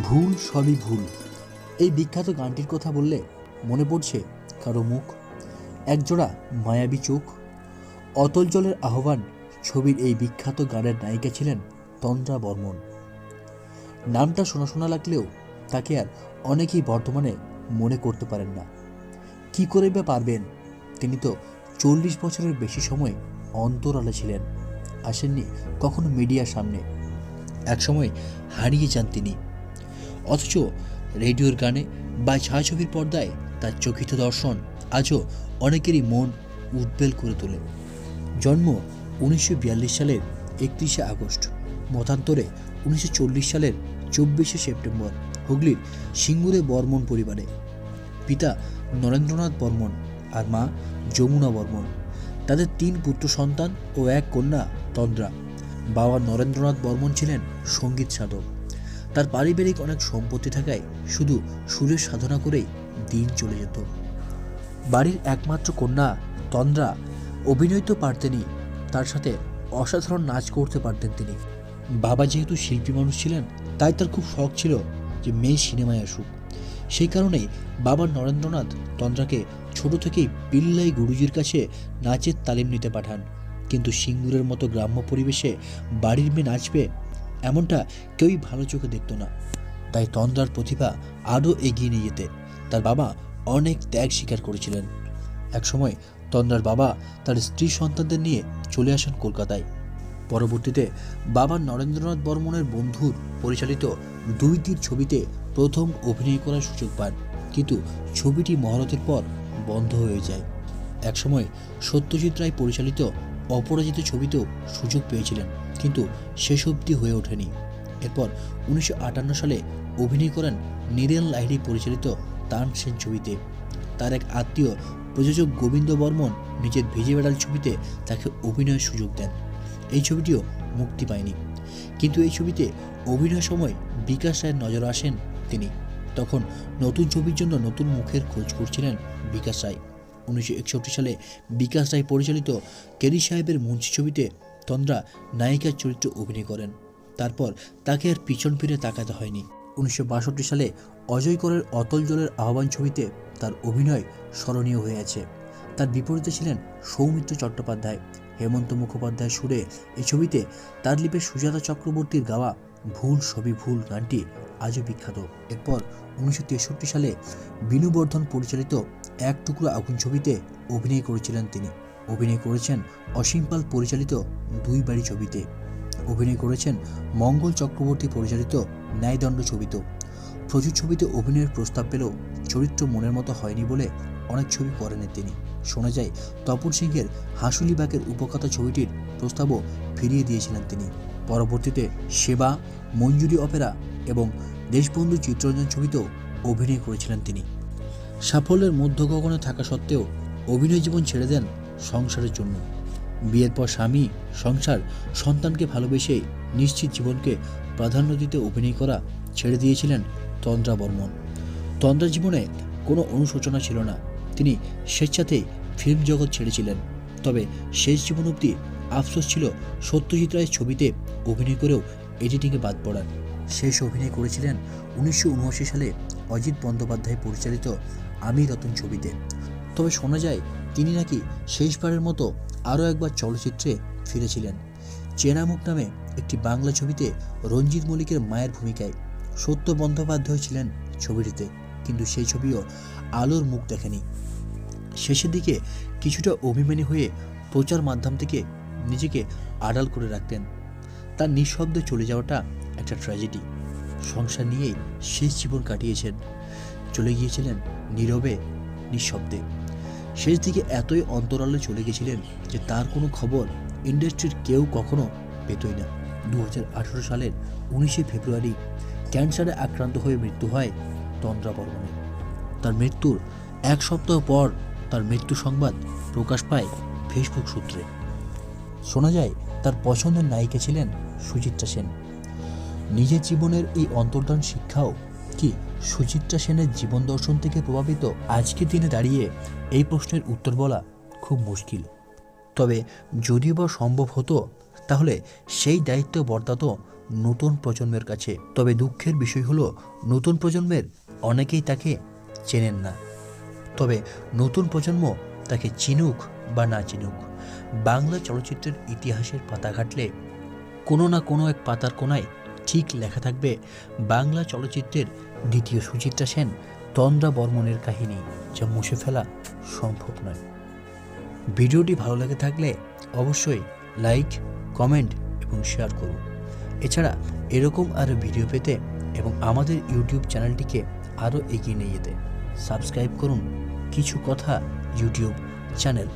ভুল সবই ভুল। এই বিখ্যাত গানটির কথা বললে মনে পড়ছে কারও মুখ। একজোড়া মায়াবী চোখ। অতল জলের আহ্বান ছবির এই বিখ্যাত গানের নায়িকা ছিলেন তন্দ্রা বর্মন। নামটা শোনা শোনা লাগলেও তাকে আর অনেকেই বর্তমানে মনে করতে পারেন না। কি করে বা পারবেন? তিনি তো চল্লিশ বছরের বেশি সময় অন্তরালে ছিলেন, আসেননি কখনো মিডিয়ার সামনে। একসময় হারিয়ে যান তিনি। অথচ রেডিওর গানে বা ছায়াছবির পর্দায় তার চকিত দর্শন আজও অনেকেরই মন উদ্বেল করে তোলে। জন্ম উনিশশো বিয়াল্লিশ সালের একত্রিশে আগস্ট, মতান্তরে উনিশশো চল্লিশ সালের চব্বিশে সেপ্টেম্বর, হুগলির সিঙ্গুরে বর্মন পরিবারে। পিতা নরেন্দ্রনাথ বর্মন আর মা যমুনা বর্মন। তাদের তিন পুত্র সন্তান ও এক কন্যা তন্দ্রা। বাবা নরেন্দ্রনাথ বর্মন ছিলেন সংগীত সাধক। তার পারিবারিক অনেক সম্পত্তি থাকায় শুধু সুরের সাধনা করেই দিন চলে যেত। বাড়ির একমাত্র কন্যা তন্দ্রা অভিনয় তো পারতেনই, তার সাথে অসাধারণ নাচ করতে পারতেন তিনি। বাবা যেহেতু শিল্পী মানুষ ছিলেন, তাই তার খুব শখ ছিল যে মেয়ে সিনেমায় আসুক। সেই কারণেই বাবা নরেন্দ্রনাথ তন্দ্রাকে ছোট থেকেই পিল্লাই গুরুজির কাছে নাচের তালিম নিতে পাঠান। কিন্তু সিঙ্গুরের মতো গ্রাম্য পরিবেশে বাড়ির মেয়ে নাচবে এমনটা কেউই ভালো চোখে দেখতো না। তাই তন্দ্রার প্রতিভা আরও এগিয়ে নিয়ে যেতে তার বাবা অনেক ত্যাগ স্বীকার করেছিলেন। একসময় তন্দ্রার বাবা তার স্ত্রী সন্তানদের নিয়ে চলে আসেন কলকাতায়। পরবর্তীতে বাবা নরেন্দ্রনাথ বর্মনের বন্ধুর পরিচালিত দুই তীর ছবিতে প্রথম অভিনয় করার সুযোগ পান। কিন্তু ছবিটি মহরতের পর বন্ধ হয়ে যায়। একসময় সত্যজিৎ রায় পরিচালিত অপরাজিত ছবিতেও সুযোগ পেয়েছিলেন, কিন্তু শেষ অবধি হয়ে ওঠেনি। এরপর উনিশশো আটান্ন সালে অভিনয় করেন নীরেন লাহিড়ী পরিচালিত তানসেন ছবিতে। তার এক আত্মীয় প্রযোজক গোবিন্দ বর্মন নিজের ভিজে বেড়াল ছবিতে তাকে অভিনয়ের সুযোগ দেন। এই ছবিটিও মুক্তি পায়নি। কিন্তু এই ছবিতে অভিনয়ের সময় বিকাশ রায়ের নজর আসেন তিনি। তখন নতুন ছবির জন্য নতুন মুখের খোঁজ করছিলেন বিকাশ রায়। উনিশশো একষট্টি সালে বিকাশ রায় পরিচালিত কেরি সাহেবের মুন্সি ছবিতে তন্দ্রা নায়িকার চরিত্রে অভিনয় করেন। তারপর তাকে আর পিছন ফিরে তাকাতে হয়নি। উনিশশো বাষট্টি সালে অজয় করের অতল জলের আহ্বান ছবিতে তার অভিনয় স্মরণীয় হয়ে আছে। তার বিপরীতে ছিলেন সৌমিত্র চট্টোপাধ্যায়। হেমন্ত মুখোপাধ্যায় সুরে এই ছবিতে তার লিপে সুজাতা চক্রবর্তীর গাওয়া ভুল সবই ভুল গানটি আজও বিখ্যাত। এরপর উনিশশো তেষট্টি সালে বিনুবর্ধন পরিচালিত এক টুকরো আগুন ছবিতে অভিনয় করেছিলেন তিনি। অভিনয় করেছেন অসীম পাল পরিচালিত দুই বাড়ি ছবিতে। অভিনয় করেছেন মঙ্গল চক্রবর্তী পরিচালিত ন্যায়দণ্ড ছবিতেও। প্রচুর ছবিতে অভিনয়ের প্রস্তাব পেলেও চরিত্র মনের মতো হয়নি বলে অনেক ছবি করেনি তিনি। শোনা যায়, তপন সিংহের হাসুলিবাগের উপকথা ছবিটির প্রস্তাবও ফিরিয়ে দিয়েছিলেন তিনি। পরবর্তীতে সেবা, মঞ্জুরি অপেরা এবং দেশবন্ধু চিত্ররঞ্জন ছবিতেও অভিনয় করেছিলেন তিনি। সাফল্যের মধ্য গগনে থাকা সত্ত্বেও অভিনয় জীবন ছেড়ে দেন সংসারের জন্য। বিয়ের পর স্বামী, সংসার, সন্তানকে ভালোবেসে নিশ্চিত জীবনকে প্রাধান্য দিতে অভিনয় করা ছেড়ে দিয়েছিলেন তন্দ্রা বর্মন। তন্দ্রা জীবনে কোনো অনুশোচনা ছিল না। তিনি স্বেচ্ছাতেই ফিল্ম জগৎ ছেড়েছিলেন। তবে শেষ জীবন অবধি আফসোস ছিল সত্যজিৎ রায়ের ছবিতে অভিনয় করেও এডিটিংয়ে বাদ পড়ার। শেষ অভিনয় করেছিলেন উনিশশো উনআশি সালে অজিত বন্দ্যোপাধ্যায় পরিচালিত আমি রতন ছবিতে। তবে শোনা যায়, তিনি নাকি শেষবারের মতো আরও একবার চলচ্চিত্রে ফিরেছিলেন। চেনামুখ নামে একটি বাংলা ছবিতে রঞ্জিত মল্লিকের মায়ের ভূমিকায় সত্য বন্দ্যোপাধ্যায় ছিলেন ছবিটিতে, কিন্তু সেই ছবিও আলোর মুখ দেখেনি। শেষের দিকে কিছুটা অভিমানী হয়ে প্রচার মাধ্যম থেকে নিজেকে আড়াল করে রাখতেন। তার নিঃশব্দে চলে যাওয়াটা একটা ট্র্যাজেডি সংসার নিয়েই শেষ জীবন কাটিয়েছেন। চলে গিয়েছিলেন নীরবে, নিঃশব্দে। শেষ দিকে এতই অন্তরালে চলে গেছিলেন যে তার কোনো খবর ইন্ডাস্ট্রির কেউ কখনো পেতই না। দু হাজার আঠেরো সালের উনিশে ফেব্রুয়ারি ক্যান্সারে আক্রান্ত হয়ে মৃত্যু হয় তন্দ্রা বর্মনের তার মৃত্যুর এক সপ্তাহ পর তার মৃত্যু সংবাদ প্রকাশ পায় ফেসবুক সূত্রে। শোনা যায়, তার পছন্দের নায়িকা ছিলেন সুচিত্রা সেন। নিজের জীবনের এই অন্তর্ধান শিক্ষাও কি সুচিত্রা সেনের জীবন দর্শন থেকে প্রভাবিত আজকের দিনে দাঁড়িয়ে এই প্রশ্নের উত্তর বলা খুব মুশকিল। তবে যদিও বা সম্ভব হতো, তাহলে সেই দায়িত্ব বর্তাত নতুন প্রজন্মের কাছে। তবে দুঃখের বিষয় হলো, নতুন প্রজন্মের অনেকেই তাকে চেনেন না। তবে নতুন প্রজন্ম তাকে চিনুক বা না চিনুক, বাংলা চলচ্চিত্রের ইতিহাসের পাতা ঘাটলে কোনো না কোনো এক পাতার কোনায় ঠিক লেখা থাকবে বাংলা চলচ্চিত্রের দ্বিতীয় সুচিত্রা সেন তন্দ্রা বর্মনের কাহিনী, যা মুছে ফেলা সম্ভব নয়। ভিডিওটি ভালো লেগে থাকলে অবশ্যই লাইক, কমেন্ট এবং শেয়ার করুন। এছাড়া এরকম আরও ভিডিও পেতে এবং আমাদের ইউটিউব চ্যানেলটিকে আরও এগিয়ে নিয়ে যেতে সাবস্ক্রাইব করুন কিছু কথা ইউটিউব চ্যানেল।